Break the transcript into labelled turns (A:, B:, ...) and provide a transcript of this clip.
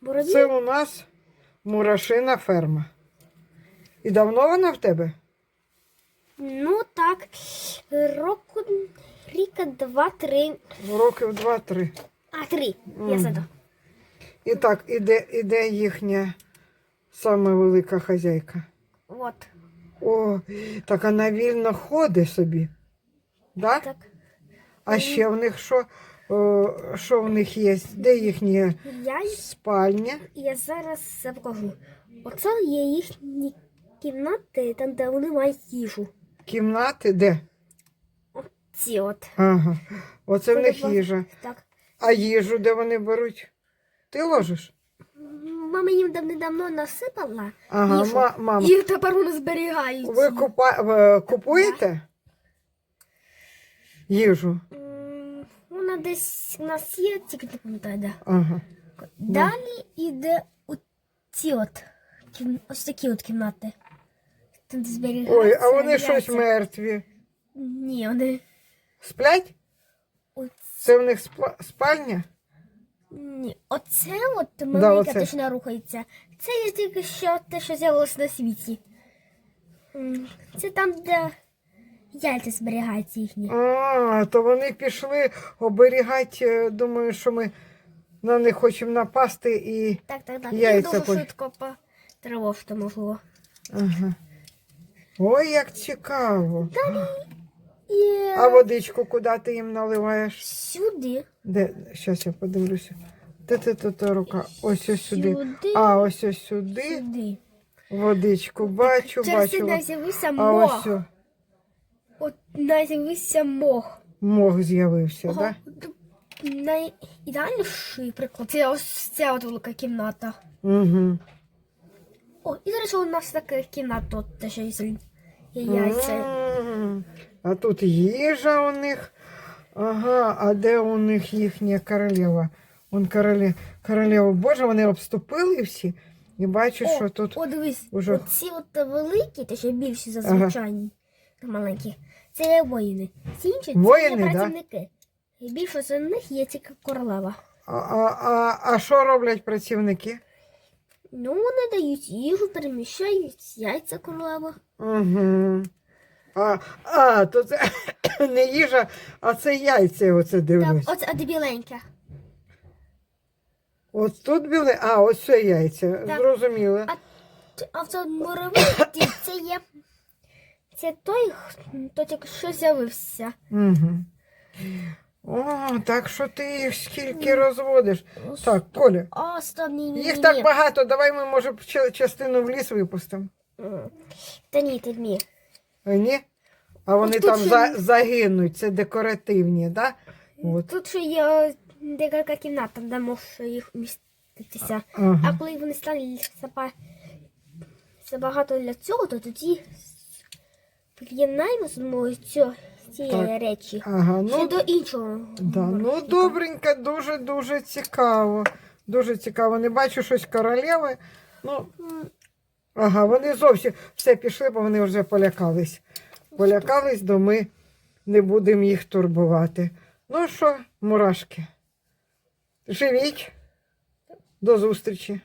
A: Борові?
B: Це у нас мурашина ферма. І давно вона в тебе?
A: Ну так, року ріка два-три.
B: Років два-три.
A: А, три. Я
B: Мгм.
A: знаю.
B: І так, іде, іде їхня саме велика хазяйка.
A: От.
B: О, так вона вільно ходить собі. Да?
A: Так.
B: А ще в них що? О, що в них є? Де їхня
A: Я,
B: спальня?
A: я зараз це покажу. Оце є їхні кімнати, там, де вони мають їжу.
B: Кімнати? Де?
A: Ці от.
B: Ага. Оце в них їжа.
A: Так.
B: А їжу де вони беруть? Ти ложиш?
A: Мама їм давним-давно насипала.
B: Ага,
A: їжу.
B: ма- мама.
A: І тепер вони зберігають.
B: Ви купа... купуєте їжу?
A: Вона десь у нас є, тільки не пам'ятаю, де.
B: Ага.
A: Далі йде у ці от кім- ось такі от кімнати. Там де зберігаються
B: Ой, а вони щось
A: яйця.
B: мертві.
A: Ні, вони.
B: Сплять?
A: Оц...
B: Це в них спа- спальня?
A: Ні. Оце от маленьке,
B: оце.
A: не рухається. Це є тільки що те, що з'явилося на світі. М, Це там, де яйця зберігаються їхні.
B: А, то вони пішли оберігати, е, думаю, що ми на них хочемо напасти і.
A: Так, так, так.
B: Яйця
A: Їх дуже
B: пой-
A: швидко потривожити можливо.
B: Ага. Ой, як цікаво.
A: І
B: А водичку куди ти їм наливаєш?
A: сюди.
B: Де? Щас я подивлюся. Де ти тут рука? Ось ось сюди.
A: Сюди.
B: А, ось ось сюди.
A: Сюди.
B: Водичку бачу,
A: Через це
B: бачу.
A: не з'явився
B: А
A: мох.
B: ось о,
A: От з'явився мох.
B: мох з'явився,
A: Ага.
B: так?
A: Найідеальніший приклад це ось ця от велика кімната.
B: Угу.
A: О, і зараз у нас така кімната, от те, що є яйця.
B: А тут їжа у них. Ага, а де у них їхня королева? Вон короле... королева. Боже, вони обступили всі. І бачу,
A: О,
B: що тут.
A: О, дивись,
B: уже-
A: оці от великі, те, що більші за звичайні, маленькі, це є воїни. Ці інші це
B: Воїни, да?
A: працівники. І більше за них є тільки королева.
B: А, а, а, а що роблять працівники?
A: Ну, вони дають їжу, переміщають яйця королева.
B: Угу. А, а, то це не їжа, а це яйця, оце
A: Так,
B: дивлюсь.
A: оце а біленьке.
B: От тут біли, а, ось це яйця.
A: Так.
B: Зрозуміло.
A: А, а в цьому моровиці це є. Це той, хто тільки що з'явився.
B: Угу. О, так що ти їх скільки розводиш. Так, Коля,
A: О, стоп, ні, ні, ні.
B: їх так багато, давай ми, може, частину в ліс випустимо.
A: Та ні, та ні.
B: А ні? А вони
A: тут
B: там
A: ще
B: за, загинуть, це декоративні, так? Да? От.
A: Тут ще є е, декілька кімнат, там де може їх вміститися.
B: Ага.
A: А коли вони заба- забагато для цього, то тоді приєднаємо цю, цієї речі.
B: Ага,
A: Ще
B: ну,
A: до іншого.
B: да, ну добренько, дуже-дуже цікаво. Дуже цікаво. Не бачу щось королеви. Ну, ага, вони зовсім все пішли, бо вони вже полякались. Полякались, то ми не будемо їх турбувати. Ну що, мурашки, живіть. До зустрічі.